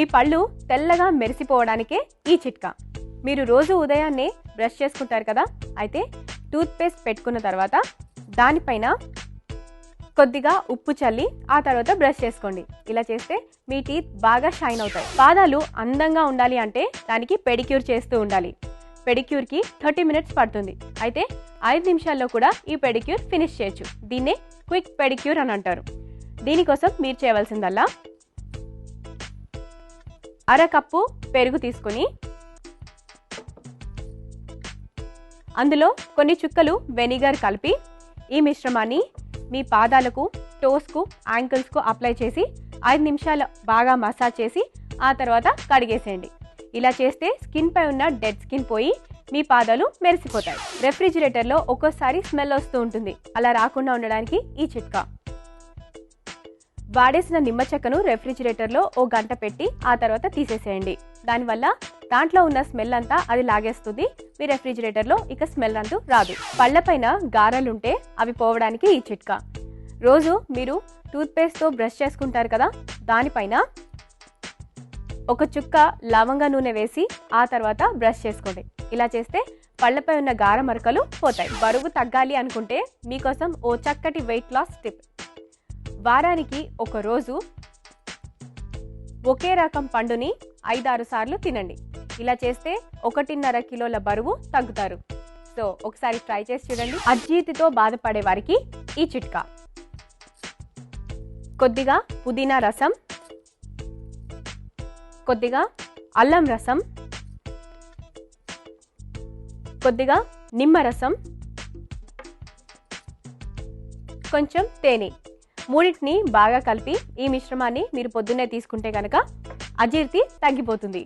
మీ పళ్ళు తెల్లగా మెరిసిపోవడానికే ఈ చిట్కా. మీరు రోజు ఉదయాన్నే బ్రష్ చేసుకుంటారు కదా? అయితే టూత్పేస్ట్ పెట్టుకున్న తర్వాత దానిపైన కొద్దిగా ఉప్పు చల్లి ఆ తర్వాత బ్రష్ చేసుకోండి. ఇలా చేస్తే మీ టీత్ బాగా షైన్ అవుతాయి. పాదాలు అందంగా ఉండాలి అంటే దానికి పెడిక్యూర్ చేస్తూ ఉండాలి. పెడిక్యూర్కి థర్టీ మినిట్స్ పడుతుంది. అయితే ఐదు నిమిషాల్లో కూడా ఈ పెడిక్యూర్ ఫినిష్ చేయొచ్చు. దీన్నే క్విక్ పెడిక్యూర్ అని అంటారు. దీనికోసం మీరు చేయవలసిందల్లా అర కప్పు పెరుగు తీసుకొని అందులో కొన్ని చుక్కలు వెనిగర్ కలిపి ఈ మిశ్రమాన్ని మీ పాదాలకు టోస్కు యాంకిల్స్కు అప్లై చేసి ఐదు నిమిషాలు బాగా మసాజ్ చేసి ఆ తర్వాత కడిగేసేయండి. ఇలా చేస్తే స్కిన్పై ఉన్న డెడ్ స్కిన్ పోయి మీ పాదాలు మెరిసిపోతాయి. రెఫ్రిజిరేటర్లో ఒక్కోసారి స్మెల్ వస్తూ ఉంటుంది. అలా రాకుండా ఉండడానికి ఈ చిట్కా. వాడేసిన నిమ్మ చెక్కను రెఫ్రిజిరేటర్లో ఓ గంట పెట్టి ఆ తర్వాత తీసేసేయండి. దానివల్ల దాంట్లో ఉన్న స్మెల్ అంతా అది లాగేస్తుంది. మీ రెఫ్రిజిరేటర్లో ఇక స్మెల్ అంటూ రాదు. పళ్ళపైన గారెలుంటే అవి పోవడానికి ఈ చిట్కా. రోజు మీరు టూత్పేస్ట్తో బ్రష్ చేసుకుంటారు కదా దానిపైన ఒక చుక్క లవంగ నూనె వేసి ఆ తర్వాత బ్రష్ చేసుకోండి. ఇలా చేస్తే పళ్ళపై ఉన్న గార మరకలు పోతాయి. బరువు తగ్గాలి అనుకుంటే మీకోసం ఓ చక్కటి వెయిట్ లాస్ టిప్ వారానికి ఒక రోజు ఒకే రకం పండుని ఐదారు సార్లు తినండి. ఇలా చేస్తే ఒకటిన్నర కిలోల బరువు తగ్గుతారు. సో ఒకసారి ట్రై చేసి చూడండి. అజీతితో బాధపడే వారికి ఈ చిట్కా. కొద్దిగా పుదీనా రసం కొద్దిగా అల్లం రసం కొద్దిగా నిమ్మరసం కొంచెం తేనె. మూడింటిని బాగా కలిపి ఈ మిశ్రమాన్ని మీరు పొద్దున్నే తీసుకుంటే కనుక అజీర్తి తగ్గిపోతుంది.